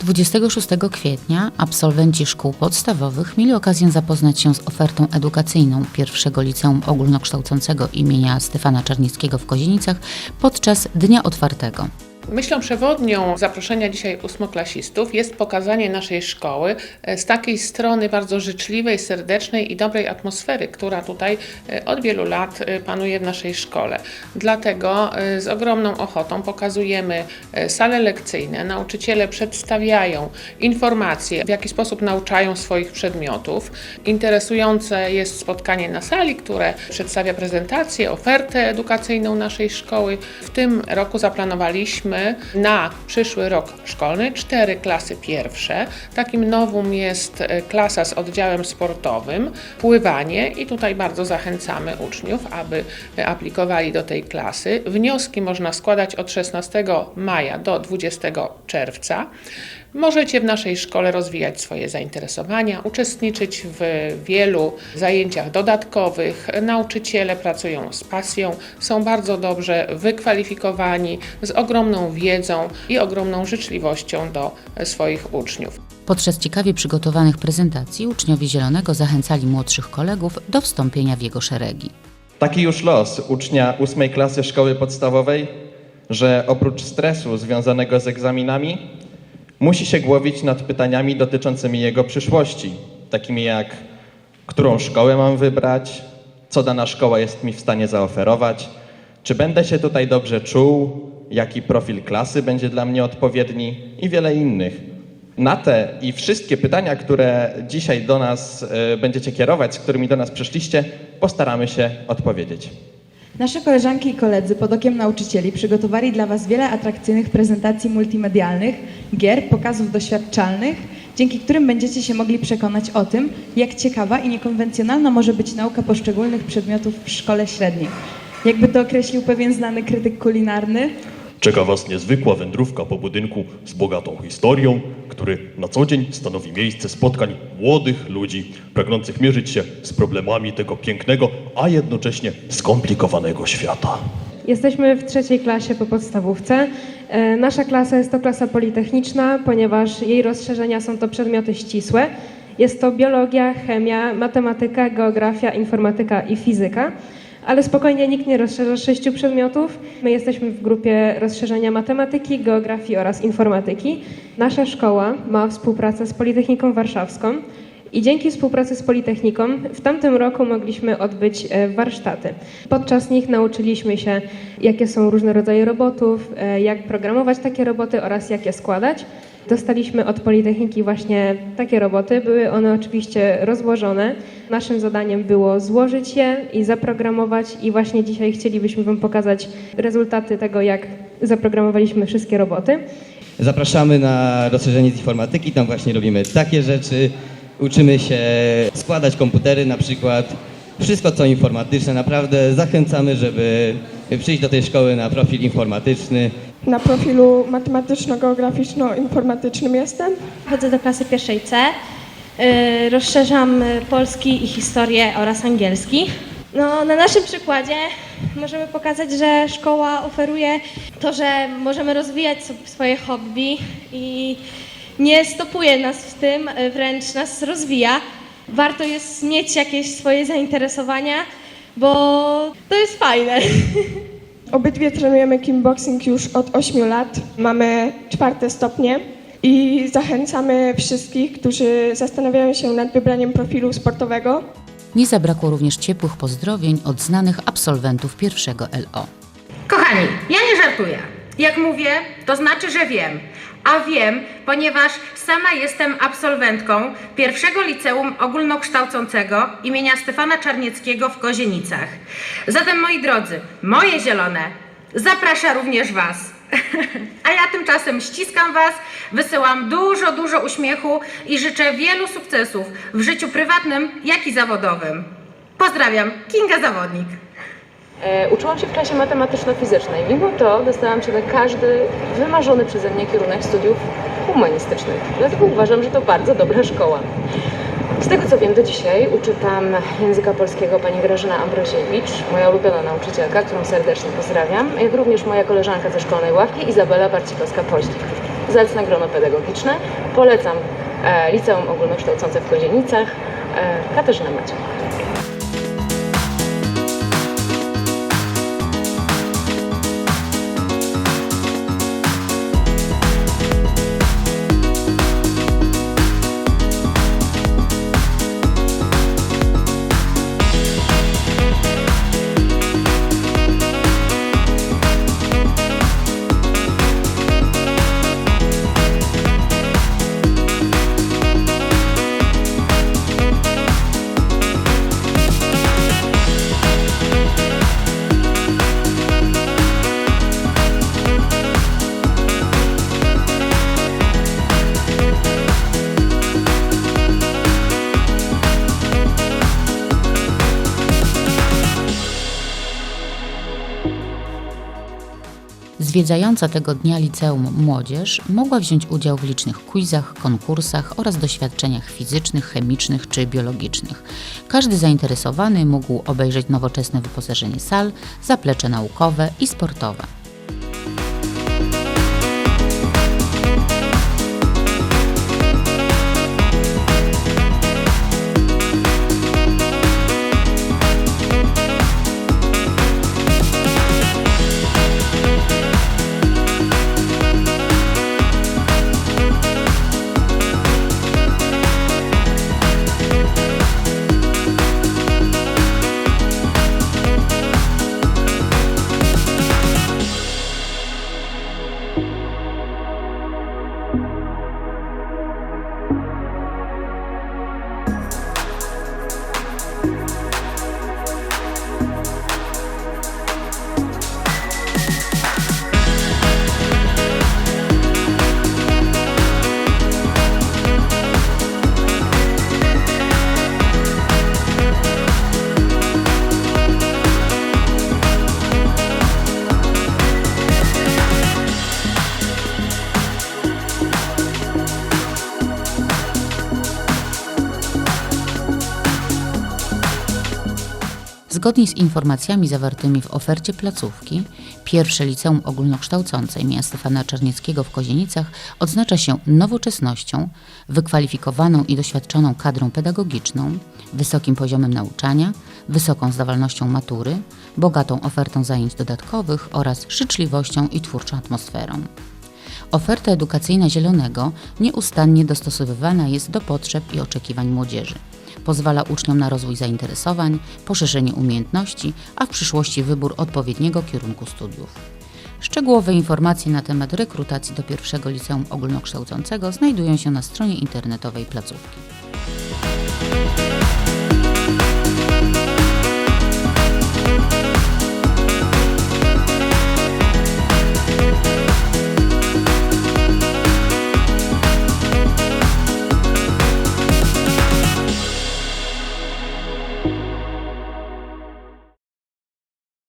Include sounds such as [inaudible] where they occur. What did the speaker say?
26 kwietnia absolwenci szkół podstawowych mieli okazję zapoznać się z ofertą edukacyjną pierwszego liceum ogólnokształcącego imienia Stefana Czarnickiego w Kozienicach podczas Dnia Otwartego. Myślą przewodnią zaproszenia dzisiaj ósmoklasistów jest pokazanie naszej szkoły e, z takiej strony bardzo życzliwej, serdecznej i dobrej atmosfery, która tutaj e, od wielu lat e, panuje w naszej szkole. Dlatego z ogromną ochotą pokazujemy sale lekcyjne. Nauczyciele przedstawiają informacje, w jaki sposób nauczają swoich przedmiotów. Interesujące jest spotkanie na sali, które przedstawia prezentację, ofertę edukacyjną naszej szkoły. W tym roku zaplanowaliśmy na przyszły rok szkolny cztery klasy pierwsze. Takim nowum jest e, klasa z oddziałem sportowym, pływanie i tutaj bardzo zachęcamy uczniów, aby e, aplikowali do tej klasy. Wnioski można składać od 16 maja do 20 czerwca. Możecie w naszej szkole rozwijać swoje zainteresowania, uczestniczyć w wielu zajęciach dodatkowych. Nauczyciele pracują z pasją, są bardzo dobrze wykwalifikowani, z ogromną wiedzą i ogromną życzliwością do swoich uczniów. Podczas ciekawie przygotowanych prezentacji uczniowie Zielonego zachęcali młodszych kolegów do wstąpienia w jego szeregi. Taki już los ucznia ósmej klasy szkoły podstawowej, że oprócz stresu związanego z egzaminami, musi się głowić nad pytaniami dotyczącymi jego przyszłości, takimi jak którą szkołę mam wybrać, co dana szkoła jest mi w stanie zaoferować, czy będę się tutaj dobrze czuł, jaki profil klasy będzie dla mnie odpowiedni i wiele innych. Na te i wszystkie pytania, które dzisiaj do nas e, będziecie kierować, z którymi do nas przyszliście, postaramy się odpowiedzieć. Nasze koleżanki i koledzy pod okiem nauczycieli przygotowali dla Was wiele atrakcyjnych prezentacji multimedialnych, gier, pokazów doświadczalnych, dzięki którym będziecie się mogli przekonać o tym, jak ciekawa i niekonwencjonalna może być nauka poszczególnych przedmiotów w szkole średniej. Jakby to określił pewien znany krytyk kulinarny, Czeka Was niezwykła wędrówka po budynku z bogatą historią, który na co dzień stanowi miejsce spotkań młodych ludzi pragnących mierzyć się z problemami tego pięknego, a jednocześnie skomplikowanego świata. Jesteśmy w trzeciej klasie po podstawówce. E, Nasza klasa jest to klasa politechniczna, ponieważ jej rozszerzenia są to przedmioty ścisłe. Jest to biologia, chemia, matematyka, geografia, informatyka i fizyka. Ale spokojnie nikt nie rozszerza sześciu przedmiotów. My jesteśmy w grupie rozszerzenia matematyki, geografii oraz informatyki. Nasza szkoła ma współpracę z Politechniką Warszawską. I dzięki współpracy z Politechniką w tamtym roku mogliśmy odbyć e, warsztaty. Podczas nich nauczyliśmy się, jakie są różne rodzaje robotów, e, jak programować takie roboty oraz jak je składać. Dostaliśmy od Politechniki właśnie takie roboty. Były one oczywiście rozłożone. Naszym zadaniem było złożyć je i zaprogramować i właśnie dzisiaj chcielibyśmy Wam pokazać rezultaty tego, jak zaprogramowaliśmy wszystkie roboty. Zapraszamy na rozszerzenie z informatyki, tam właśnie robimy takie rzeczy. Uczymy się składać komputery na przykład. Wszystko co informatyczne, naprawdę zachęcamy, żeby przyjść do tej szkoły na profil informatyczny. Na profilu matematyczno-geograficzno-informatycznym jestem. Chodzę do klasy pierwszej C. Y, Rozszerzam polski i historię oraz angielski. No, na naszym przykładzie możemy pokazać, że szkoła oferuje to, że możemy rozwijać swoje hobby i nie stopuje nas w tym, wręcz nas rozwija. Warto jest mieć jakieś swoje zainteresowania, bo to jest fajne. [laughs] Obydwie trenujemy kickboxing już od 8 lat. Mamy czwarte stopnie i zachęcamy wszystkich, którzy zastanawiają się nad wybraniem profilu sportowego, Nie zabrakło również ciepłych pozdrowień od znanych absolwentów pierwszego LO. Kochani, ja nie żartuję. Jak mówię, to znaczy, że wiem. A wiem, ponieważ sama jestem absolwentką pierwszego liceum ogólnokształcącego imienia Stefana Czarnieckiego w Kozienicach. Zatem, moi drodzy, moje zielone zaprasza również Was. [laughs] A ja tymczasem ściskam Was, wysyłam dużo, dużo uśmiechu i życzę wielu sukcesów w życiu prywatnym, jak i zawodowym. Pozdrawiam, Kinga Zawodnik. E, Uczyłam się w klasie matematyczno-fizycznej. Mimo to dostałam się na każdy wymarzony przeze mnie kierunek studiów humanistycznych. Dlatego uważam, że to bardzo dobra szkoła. Z tego co wiem do dzisiaj uczy tam języka polskiego pani Grażyna Ambroziewicz, moja ulubiona nauczycielka, którą serdecznie pozdrawiam, jak również moja koleżanka ze szkolnej ławki Izabela Barcikowska-Poździk. zacne grono pedagogiczne. Polecam e, Liceum Ogólnokształcące w Kozienicach, e, Katarzyna Maciek. Zwiedzająca tego dnia liceum młodzież mogła wziąć udział w licznych quizach, konkursach oraz doświadczeniach fizycznych, chemicznych czy biologicznych. Każdy zainteresowany mógł obejrzeć nowoczesne wyposażenie sal, zaplecze naukowe i sportowe. Zgodnie z informacjami zawartymi w ofercie placówki, pierwsze liceum ogólnokształcące im. Stefana Czarnieckiego w Kozienicach odznacza się nowoczesnością, wykwalifikowaną i doświadczoną kadrą pedagogiczną, wysokim poziomem nauczania, wysoką zdawalnością matury, bogatą ofertą zajęć dodatkowych oraz życzliwością i twórczą atmosferą. Oferta edukacyjna Zielonego nieustannie dostosowywana jest do potrzeb i oczekiwań młodzieży. Pozwala uczniom na rozwój zainteresowań, poszerzenie umiejętności, a w przyszłości wybór odpowiedniego kierunku studiów. Szczegółowe informacje na temat rekrutacji do pierwszego liceum ogólnokształcącego znajdują się na stronie internetowej placówki.